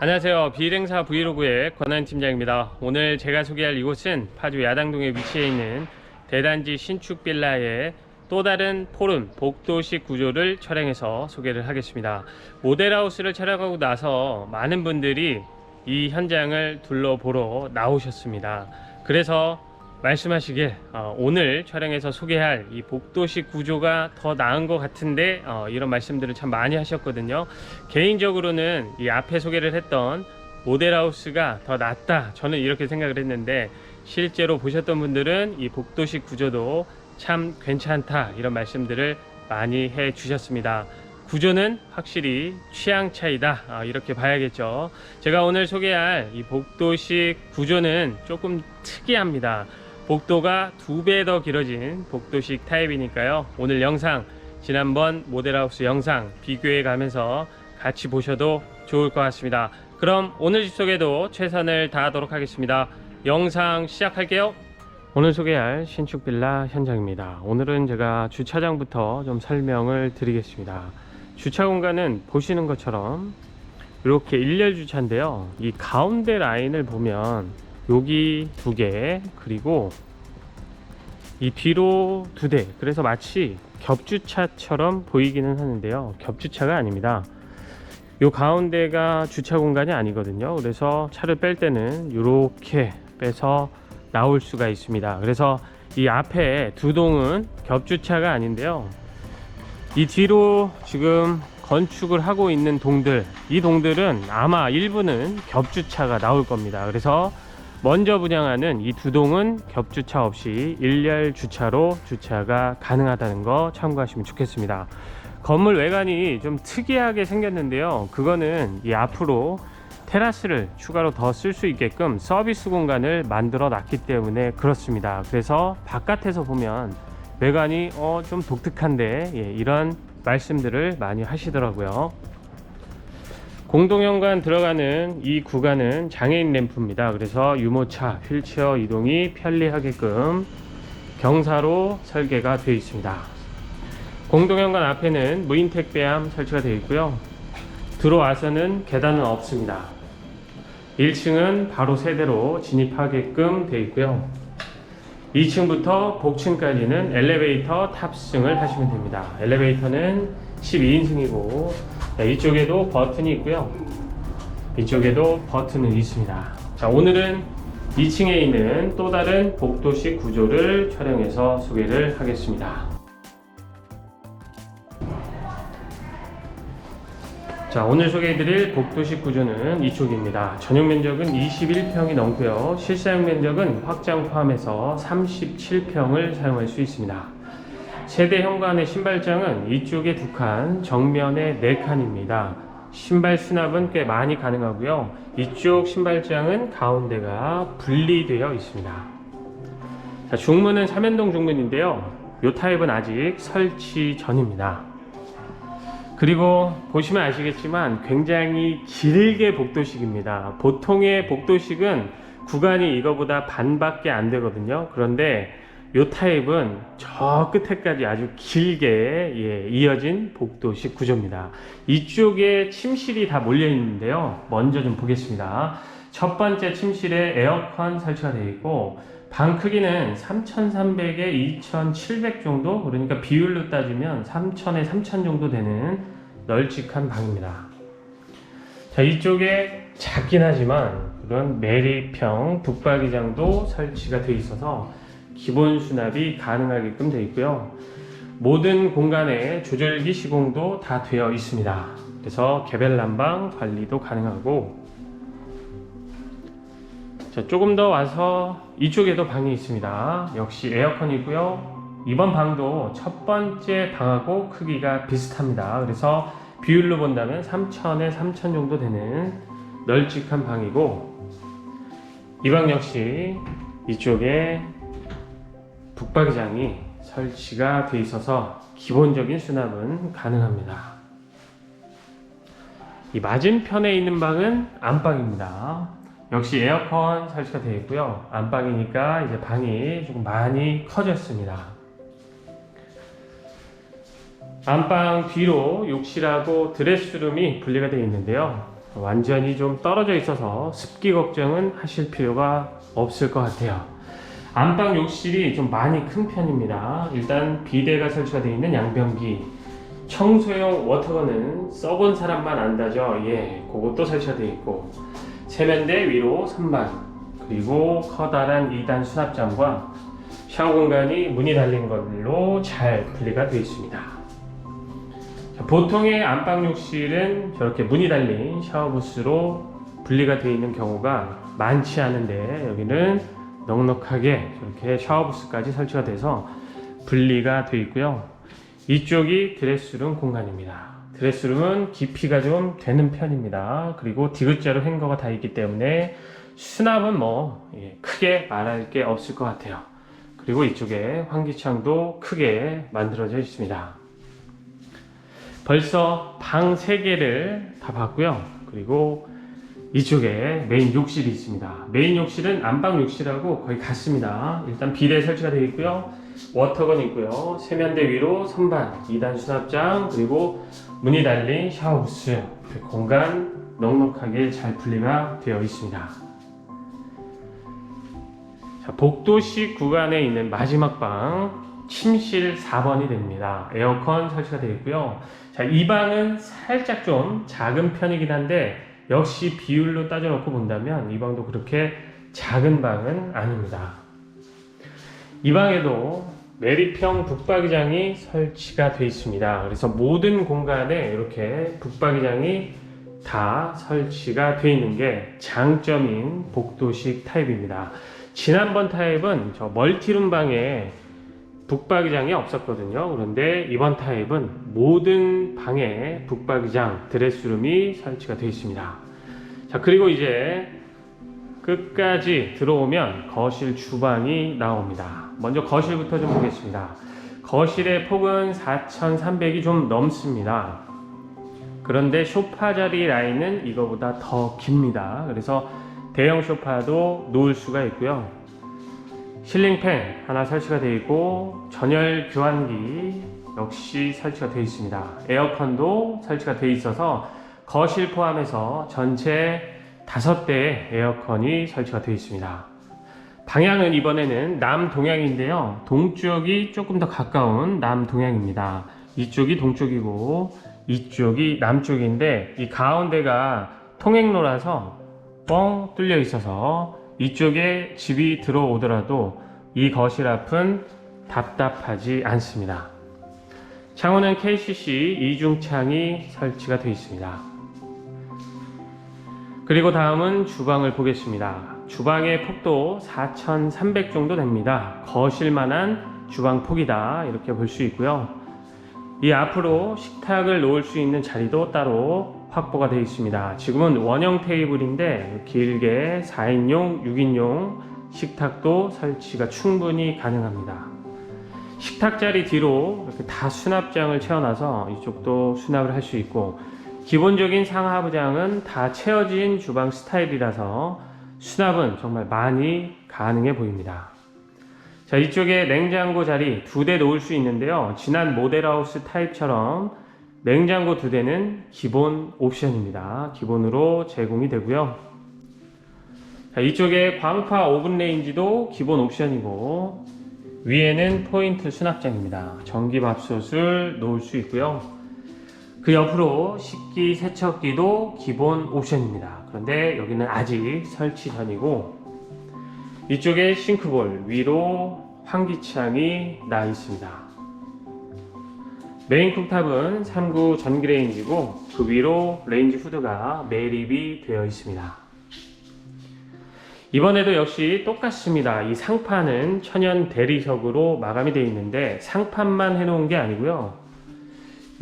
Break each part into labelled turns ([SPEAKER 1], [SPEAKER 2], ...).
[SPEAKER 1] 안녕하세요. 비일행사 브이로그의 권한 팀장입니다. 오늘 제가 소개할 이곳은 파주 야당동에 위치해 있는 대단지 신축 빌라의 또 다른 포름 복도식 구조를 촬영해서 소개를 하겠습니다. 모델하우스를 촬영하고 나서 많은 분들이 이 현장을 둘러보러 나오셨습니다. 그래서 말씀하시길 어, 오늘 촬영해서 소개할 이 복도식 구조가 더 나은 것 같은데 어, 이런 말씀들을 참 많이 하셨거든요. 개인적으로는 이 앞에 소개를 했던 모델하우스가 더 낫다 저는 이렇게 생각을 했는데 실제로 보셨던 분들은 이 복도식 구조도 참 괜찮다 이런 말씀들을 많이 해 주셨습니다. 구조는 확실히 취향 차이다 아, 이렇게 봐야겠죠. 제가 오늘 소개할 이 복도식 구조는 조금 특이합니다. 복도가 두 배 더 길어진 복도식 타입이니까요. 오늘 영상 지난번 모델하우스 영상 비교해 가면서 같이 보셔도 좋을 것 같습니다. 그럼 오늘 집 소개도 최선을 다하도록 하겠습니다. 영상 시작할게요. 오늘 소개할 신축 빌라 현장입니다. 오늘은 제가 주차장부터 좀 설명을 드리겠습니다. 주차 공간은 보시는 것처럼 이렇게 일렬 주차인데요. 이 가운데 라인을 보면 여기 두 개, 그리고 이 뒤로 두 대. 그래서 마치 겹주차처럼 보이기는 하는데요. 겹주차가 아닙니다. 요 가운데가 주차 공간이 아니거든요. 그래서 차를 뺄 때는 이렇게 빼서 나올 수가 있습니다. 그래서 이 앞에 두 동은 겹주차가 아닌데요. 이 뒤로 지금 건축을 하고 있는 동들, 이 동들은 아마 일부는 겹주차가 나올 겁니다. 그래서 먼저 분양하는 이 두 동은 겹주차 없이 일렬 주차로 주차가 가능하다는 거 참고하시면 좋겠습니다. 건물 외관이 좀 특이하게 생겼는데요. 그거는 이 앞으로 테라스를 추가로 더 쓸 수 있게끔 서비스 공간을 만들어 놨기 때문에 그렇습니다. 그래서 바깥에서 보면 외관이 어, 좀 독특한데 예, 이런 말씀들을 많이 하시더라고요. 공동현관 들어가는 이 구간은 장애인 램프입니다. 그래서 유모차, 휠체어 이동이 편리하게끔 경사로 설계가 되어 있습니다. 공동현관 앞에는 무인 택배함 설치가 되어 있고요. 들어와서는 계단은 없습니다. 1층은 바로 세대로 진입하게끔 되어 있고요. 2층부터 복층까지는 엘리베이터 탑승을 하시면 됩니다. 엘리베이터는 12인승이고 이쪽에도 버튼이 있고요. 이쪽에도 버튼은 있습니다. 자, 오늘은 2층에 있는 또 다른 복도식 구조를 촬영해서 소개를 하겠습니다. 자, 오늘 소개해드릴 복도식 구조는 이쪽입니다. 전용 면적은 21평이 넘고요. 실사용 면적은 확장 포함해서 37평을 사용할 수 있습니다. 세대 현관의 신발장은 이쪽에 두 칸, 정면에 네 칸입니다. 신발 수납은 꽤 많이 가능하고요. 이쪽 신발장은 가운데가 분리되어 있습니다. 자, 중문은 삼연동 중문인데요. 이 타입은 아직 설치 전입니다. 그리고 보시면 아시겠지만 굉장히 길게 복도식입니다. 보통의 복도식은 구간이 이거보다 반밖에 안 되거든요. 그런데 이 타입은 저 끝에까지 아주 길게 예, 이어진 복도식 구조입니다. 이쪽에 침실이 다 몰려 있는데요. 먼저 좀 보겠습니다. 첫 번째 침실에 에어컨 설치가 되어 있고 방 크기는 3,300에 2,700 정도 그러니까 비율로 따지면 3,000에 3,000 정도 되는 널찍한 방입니다. 자 이쪽에 작긴 하지만 그런 메리평 북박이장도 설치가 되어 있어서 기본 수납이 가능하게끔 되어 있고요. 모든 공간에 조절기 시공도 다 되어 있습니다. 그래서 개별 난방 관리도 가능하고 자, 조금 더 와서 이쪽에도 방이 있습니다. 역시 에어컨이고요. 이번 방도 첫 번째 방하고 크기가 비슷합니다. 그래서 비율로 본다면 3천에 3천 정도 되는 널찍한 방이고 이 방 역시 이쪽에 북박이장이 설치가 되어 있어서 기본적인 수납은 가능합니다. 이 맞은편에 있는 방은 안방입니다. 역시 에어컨 설치가 되어 있고요. 안방이니까 이제 방이 조금 많이 커졌습니다. 안방 뒤로 욕실하고 드레스룸이 분리가 되어 있는데요. 완전히 좀 떨어져 있어서 습기 걱정은 하실 필요가 없을 것 같아요. 안방 욕실이 좀 많이 큰 편입니다. 일단 비대가 설치가 되어 있는 양변기, 청소용 워터건은 썩은 사람만 안다죠. 예, 그것도 설치가 되어 있고 세면대 위로 선반, 그리고 커다란 2단 수납장과 샤워 공간이 문이 달린 걸로 잘 분리가 되어 있습니다. 자, 보통의 안방 욕실은 저렇게 문이 달린 샤워 부스로 분리가 되어 있는 경우가 많지 않은데 여기는 넉넉하게 저렇게 샤워부스까지 설치가 돼서 분리가 되어 있고요. 이쪽이 드레스룸 공간입니다. 드레스룸은 깊이가 좀 되는 편입니다. 그리고 디귿자로 행거가 다 있기 때문에 수납은 뭐 예, 크게 말할 게 없을 것 같아요. 그리고 이쪽에 환기창도 크게 만들어져 있습니다. 벌써 방 3개를 다 봤고요. 그리고 이쪽에 메인 욕실이 있습니다. 메인 욕실은 안방 욕실하고 거의 같습니다. 일단 비대 설치가 되어 있고요. 워터건 있고요. 세면대 위로 선반, 2단 수납장, 그리고 문이 달린 샤워부스. 그 공간 넉넉하게 잘 분리가 되어 있습니다. 자, 복도식 구간에 있는 마지막 방 침실 4번이 됩니다. 에어컨 설치가 되어 있고요. 자, 이 방은 살짝 좀 작은 편이긴 한데 역시 비율로 따져놓고 본다면 이 방도 그렇게 작은 방은 아닙니다. 이 방에도 매립형 북박이장이 설치가 되어 있습니다. 그래서 모든 공간에 이렇게 북박이장이 다 설치가 되어 있는 게 장점인 복도식 타입입니다. 지난번 타입은 저 멀티룸 방에 북박이장이 없었거든요. 그런데 이번 타입은 모든 방에 북박이장, 드레스룸이 설치가 되어 있습니다. 자, 그리고 이제 끝까지 들어오면 거실 주방이 나옵니다. 먼저 거실부터 좀 보겠습니다. 거실의 폭은 4,300이 좀 넘습니다. 그런데 소파 자리 라인은 이거보다 더 깁니다. 그래서 대형 소파도 놓을 수가 있고요. 실링팬 하나 설치가 되어 있고 전열 교환기 역시 설치가 되어 있습니다. 에어컨도 설치가 되어 있어서 거실 포함해서 전체 다섯 대의 에어컨이 설치가 되어 있습니다. 방향은 이번에는 남동향인데요. 동쪽이 조금 더 가까운 남동향입니다. 이쪽이 동쪽이고 이쪽이 남쪽인데 이 가운데가 통행로라서 뻥 뚫려 있어서 이쪽에 집이 들어오더라도 이 거실 앞은 답답하지 않습니다. 창호는 KCC 이중창이 설치가 되어 있습니다. 그리고 다음은 주방을 보겠습니다. 주방의 폭도 4,300 정도 됩니다. 거실만한 주방 폭이다 이렇게 볼 수 있고요. 이 앞으로 식탁을 놓을 수 있는 자리도 따로 확보가 되어 있습니다. 지금은 원형 테이블인데 길게 4인용, 6인용 식탁도 설치가 충분히 가능합니다. 식탁 자리 뒤로 이렇게 다 수납장을 채워놔서 이쪽도 수납을 할 수 있고 기본적인 상하부장은 다 채워진 주방 스타일이라서 수납은 정말 많이 가능해 보입니다. 자, 이쪽에 냉장고 자리 두 대 놓을 수 있는데요. 지난 모델하우스 타입처럼 냉장고 두 대는 기본 옵션입니다. 기본으로 제공이 되고요. 자, 이쪽에 광파 오븐 레인지도 기본 옵션이고 위에는 포인트 수납장입니다. 전기 밥솥을 놓을 수 있고요. 그 옆으로 식기 세척기도 기본 옵션입니다. 그런데 여기는 아직 설치 전이고 이쪽에 싱크볼 위로 환기창이 나 있습니다. 메인 쿡탑은 3구 전기 레인지고 그 위로 레인지 후드가 매립이 되어 있습니다. 이번에도 역시 똑같습니다. 이 상판은 천연 대리석으로 마감이 되어 있는데 상판만 해놓은 게 아니고요.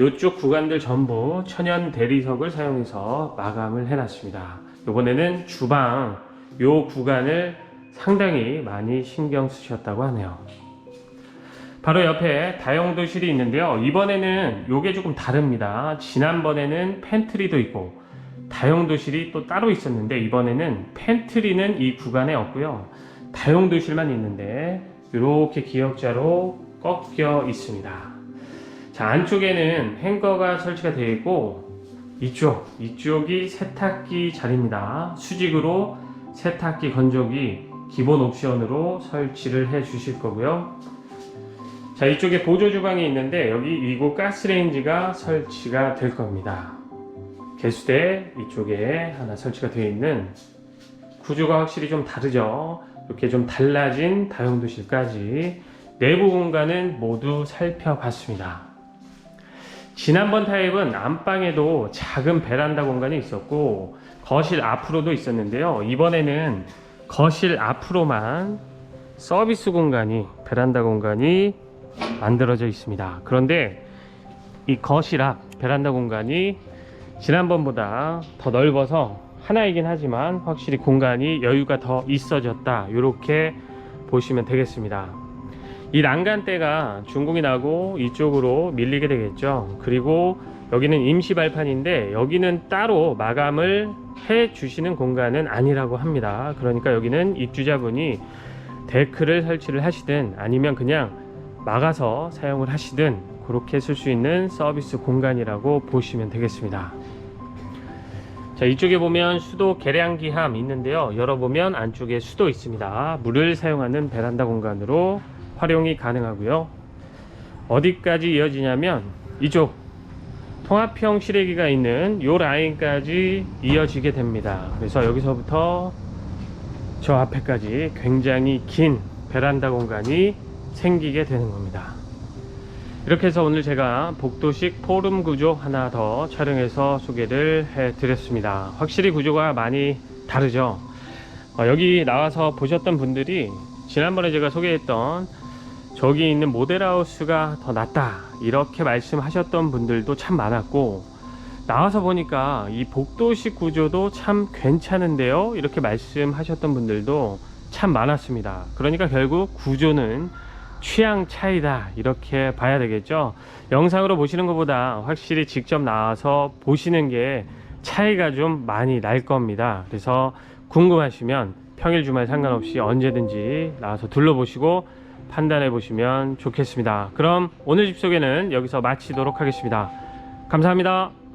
[SPEAKER 1] 이쪽 구간들 전부 천연 대리석을 사용해서 마감을 해놨습니다. 이번에는 주방 요 구간을 상당히 많이 신경 쓰셨다고 하네요. 바로 옆에 다용도실이 있는데요. 이번에는 요게 조금 다릅니다. 지난번에는 팬트리도 있고 다용도실이 또 따로 있었는데 이번에는 팬트리는 이 구간에 없고요. 다용도실만 있는데 이렇게 기역자로 꺾여 있습니다. 자 안쪽에는 행거가 설치가 되어 있고 이쪽, 이쪽이 세탁기 자리입니다. 수직으로 세탁기 건조기 기본 옵션으로 설치를 해 주실 거고요. 자, 이쪽에 보조 주방이 있는데 여기 이곳 가스레인지가 설치가 될 겁니다. 개수대 이쪽에 하나 설치가 되어 있는 구조가 확실히 좀 다르죠. 이렇게 좀 달라진 다용도실까지 내부 공간은 모두 살펴봤습니다. 지난번 타입은 안방에도 작은 베란다 공간이 있었고 거실 앞으로도 있었는데요. 이번에는 거실 앞으로만 서비스 공간이 베란다 공간이 만들어져 있습니다. 그런데 이 거실 앞 베란다 공간이 지난번보다 더 넓어서 하나이긴 하지만 확실히 공간이 여유가 더 있어졌다. 이렇게 보시면 되겠습니다. 이 난간대가 중공이 나고 이쪽으로 밀리게 되겠죠. 그리고 여기는 임시 발판인데 여기는 따로 마감을 해 주시는 공간은 아니라고 합니다. 그러니까 여기는 입주자분이 데크를 설치를 하시든 아니면 그냥 막아서 사용을 하시든 그렇게 쓸 수 있는 서비스 공간이라고 보시면 되겠습니다. 자 이쪽에 보면 수도 계량기함 있는데요. 열어보면 안쪽에 수도 있습니다. 물을 사용하는 베란다 공간으로 활용이 가능하고요. 어디까지 이어지냐면 이쪽 통합형 실외기가 있는 요 라인까지 이어지게 됩니다. 그래서 여기서부터 저 앞에까지 굉장히 긴 베란다 공간이 생기게 되는 겁니다 이렇게 해서 오늘 제가 복도식 포름 구조 하나 더 촬영해서 소개를 해 드렸습니다. 확실히 구조가 많이 다르죠. 어, 여기 나와서 보셨던 분들이 지난번에 제가 소개했던 저기 있는 모델하우스가 더 낫다 이렇게 말씀하셨던 분들도 참 많았고 나와서 보니까 이 복도식 구조도 참 괜찮은데요 이렇게 말씀하셨던 분들도 참 많았습니다. 그러니까 결국 구조는 취향 차이다. 이렇게 봐야 되겠죠? 영상으로 보시는 것보다 확실히 직접 나와서 보시는 게 차이가 좀 많이 날 겁니다. 그래서 궁금하시면 평일 주말 상관없이 언제든지 나와서 둘러보시고 판단해 보시면 좋겠습니다. 그럼 오늘 집 소개는 여기서 마치도록 하겠습니다. 감사합니다